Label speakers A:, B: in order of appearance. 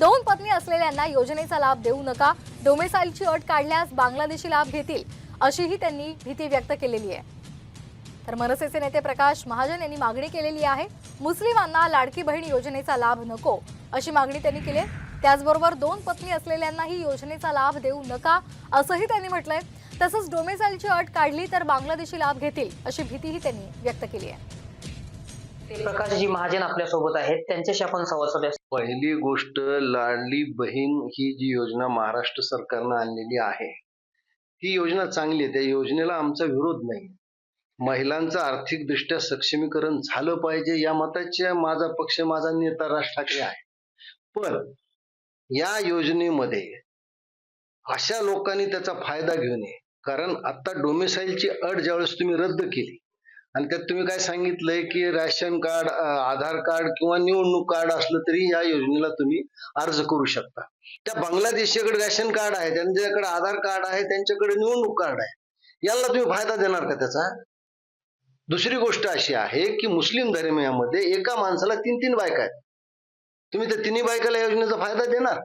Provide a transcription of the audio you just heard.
A: दोन पत्नी असलेल्यांना योजनेचा लाभ देऊ नका डोमेसाईलची अट काढल्यास बांगलादेशी लाभ घेतील अशीही त्यांनी भीती व्यक्त केलेली आहे. तर मनसेचे नेते प्रकाश महाजन यांनी मागणी केलेली आहे मुस्लिमांना लाडकी बहीण योजनेचा लाभ नको अशी मागणी त्यांनी केली आहे. त्याचबरोबर दोन पत्नी असलेल्यांनाही योजनेचा लाभ देऊ नका असंही त्यांनी म्हटलंय. तसंच डोमेसाईलची अट काढली तर बांगलादेशी लाभ घेतील अशी भीतीही त्यांनी व्यक्त केली आहे.
B: प्रकाशजी महाजन आपल्यासोबत आहेत. त्यांच्याशी आपण संवाद साधूया.
C: पहिली गोष्ट लाडली बहीण ही जी योजना महाराष्ट्र सरकारनं आणलेली आहे ही योजना चांगली आहे. त्या योजनेला आमचा विरोध नाही. महिलांचं आर्थिकदृष्ट्या सक्षमीकरण झालं पाहिजे या मताच्या माझा पक्ष माझा नेता राज ठाकरे आहे. पण या योजनेमध्ये अशा लोकांनी त्याचा फायदा घेऊ नये. कारण आता डोमिसाईलची अट ज्यावेळेस तुम्ही रद्द केली आणि त्यात तुम्ही काय सांगितलंय की राशन कार्ड आधार कार्ड किंवा निवडणूक कार्ड असलं तरी या योजनेला तुम्ही अर्ज करू शकता. त्या बांगलादेशीकडे राशन कार्ड आहे त्यांच्याकडे आधार कार्ड आहे त्यांच्याकडे निवडणूक कार्ड आहे. याला तुम्ही फायदा देणार का त्याचा? दुसरी गोष्ट अशी आहे की मुस्लिम धर्मियामध्ये एका माणसाला तीन तीन बायका आहेत. तुम्ही त्या तिन्ही बायकाला योजनेचा फायदा देणार?